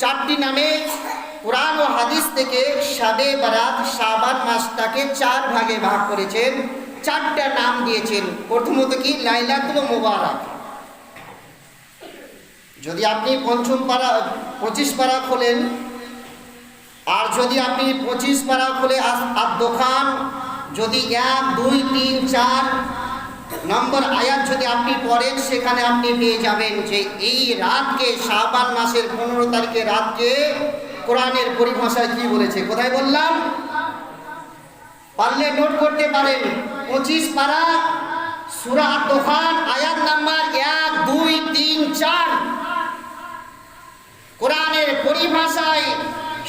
চারটি নামে কোরআন ও হাদিস থেকে সাদে বারাত, শাবান মাসটাকে চার ভাগে ভাগ করেছেন, চারটা নাম দিয়েছেন। প্রথমত কি? লাইলাতুল মোবারক। যদি আপনি পঞ্চম পাড়া পঁচিশ পাড়া খোলেন, আর যদি আপনি পঁচিশ পাড়া খুলে আর দোকান, যদি এক, দুই, তিন, চার নম্বর আয়াত যদি আপনি পড়েন, সেখানে আপনি পেয়ে যাবেন যে এই রাতকে শাবান মাসের পনেরো তারিখে রাতকে কোরআনের পরিভাষায় কি বলেছে? কোথায় বললাম? পারলে নোট করতে পারেন। পঁচিশ পারা সুরা দোকান আয়াত নাম্বার এক, দুই, তিন, চার। কোরআনের পরিভাষায়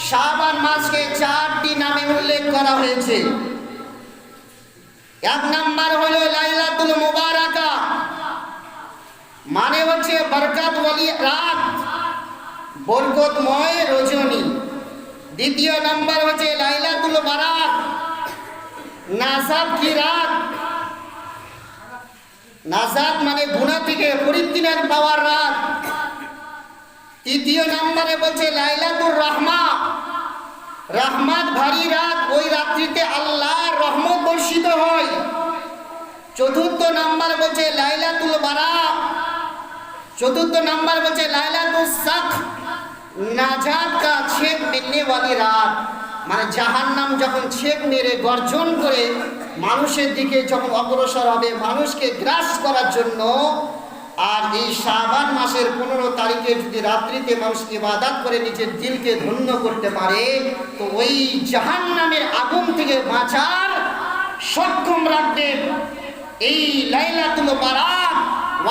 শাবান মাসকে চারটি নামে উল্লেখ করা হয়েছে। এক নাম্বার হলো লাইলাতুল মুবারাকা। মানে হচ্ছে বরকত ওয়ালি রাত, বরকতময় রজনী। দ্বিতীয় নাম্বার হচ্ছে লাইলাতুল বারাত নাসাব কি রাত? নাসাব মানে গুণা থেকে পরিত্রাণ পাওয়ার রাত। তৃতীয় নাম্বারে বলছে লাইলাতুর রহমা রহমাত ভারী রাত, ওই রাত্রিতে আল্লাহর রহমত বর্ষিত হয়। চতুর্থ নাম্বার বলছে লাইলাতুল বারাক চতুর্থ নাম্বার বলছে লাইলাতুল সাখ। নাজাত কা ছেদ মিলনে वाली রাত। মানে জাহান্নাম যখন ছেদ মেরে গর্জন করে মানুষের দিকে যখন অগ্রসর হবে, মানুষকে গ্রাস করার জন্য, আর এই শাবান মাসের পনেরো তারিখে যদি রাত্রিতে মানুষ ইবাদত করে নিজের দিলকে ধন্য করতে পারে, তো ওই জাহান্নামের আগুন থেকে বাঁচার সক্ষম রাখবে। এই লাইলাতুল বারাত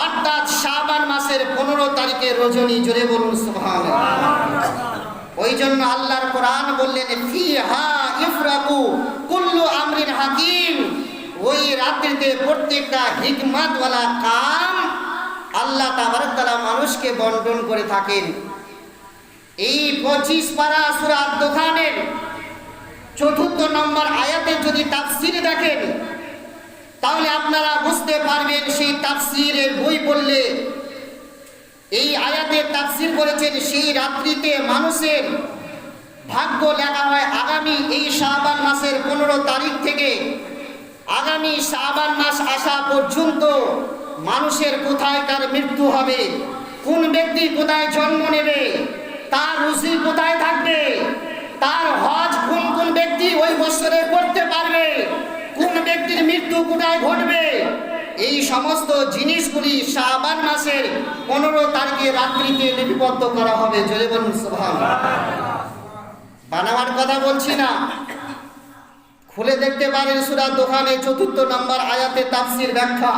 অর্থাৎ শাবান মাসের পনেরো তারিখে রজনী জোরে বলুন, সুবহানাল্লাহ। ওই জন্য আল্লাহর কোরআন বললেন, ফিহা ইফরাকু কুল্লু আমরিন হাকিম। ওই রাত্রিতে প্রত্যেকটা হিকমতওয়ালা কাম আল্লাহ তাবারক তাআলা মানুষকে বন্টন করে থাকেন। এই পঁচিশ পারা সুরাত দোকানের চতুর্থ নম্বর যদি তাফসির দেখেন, তাহলে আপনারা বুঝতে পারবেন সেই তাফসিরের বই পড়লে। এই আয়াতে তাফসির করেছেন, সেই রাত্রিতে মানুষের ভাগ্য লেখা হয় আগামী এই শাবান মাসের পনেরো তারিখ থেকে। আগামী শাবান মাস আসা পর্যন্ত মানুষের কোথায় তার মৃত্যু হবে? কোন ব্যক্তি কোথায় জন্ম নেবে? তার রুচি কোথায় থাকবে? তার হজ কোন কোন ব্যক্তি ওই বছরে করতে পারবে? কোন ব্যক্তির মৃত্যু কোথায় ঘটবে? এই সমস্ত জিনিসগুলি শাবান মাসের পনেরো তারিখে রাত্রিতে লিপিবদ্ধ করা হবে। জয় বলুন। বানাবার কথা বলছি না। খুলে দেখতে পারেন সুরা দোকানে চতুর্থ নম্বর আয়াতে তাফসির ব্যাখ্যা।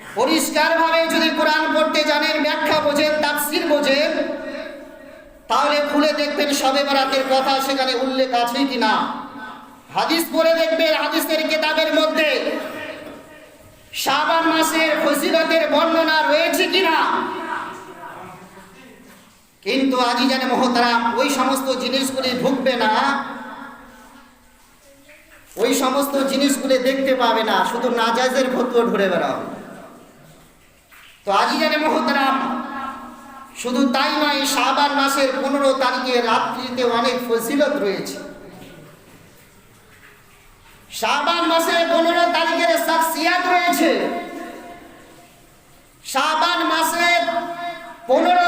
পরিষ্কার ভাবে যদি কোরআন পড়তে জানেন, ব্যাখ্যা বোঝেন, তাফসির বোঝেন তাহলে খুলে দেখবেন সবে বরাতের কথা সেখানে উল্লেখ আছে কি না হাদিস পড়ে দেখবেন হাদিসের কিতাবের মধ্যে শাবান মাসের ফজিলতের বর্ণনা রয়েছে কিনা। কিন্তু আজি জানে মহতারাম, ওই সমস্ত জিনিসগুলি ঢুকবে না। ওই সমস্ত জিনিসগুলি দেখতে পাবে না, শুধু নাজাজের ভত্র ঘুরে বেড়াবে তো আজি জানে মহতারাম শুধু তাই নয় শাহবান মাসের পনেরো তারিখে রাত্রিতে অনেক ফসিলত রয়েছে। শাহবান মাসের পনেরো তারিখের রয়েছে। শাহবান মাসের পনেরো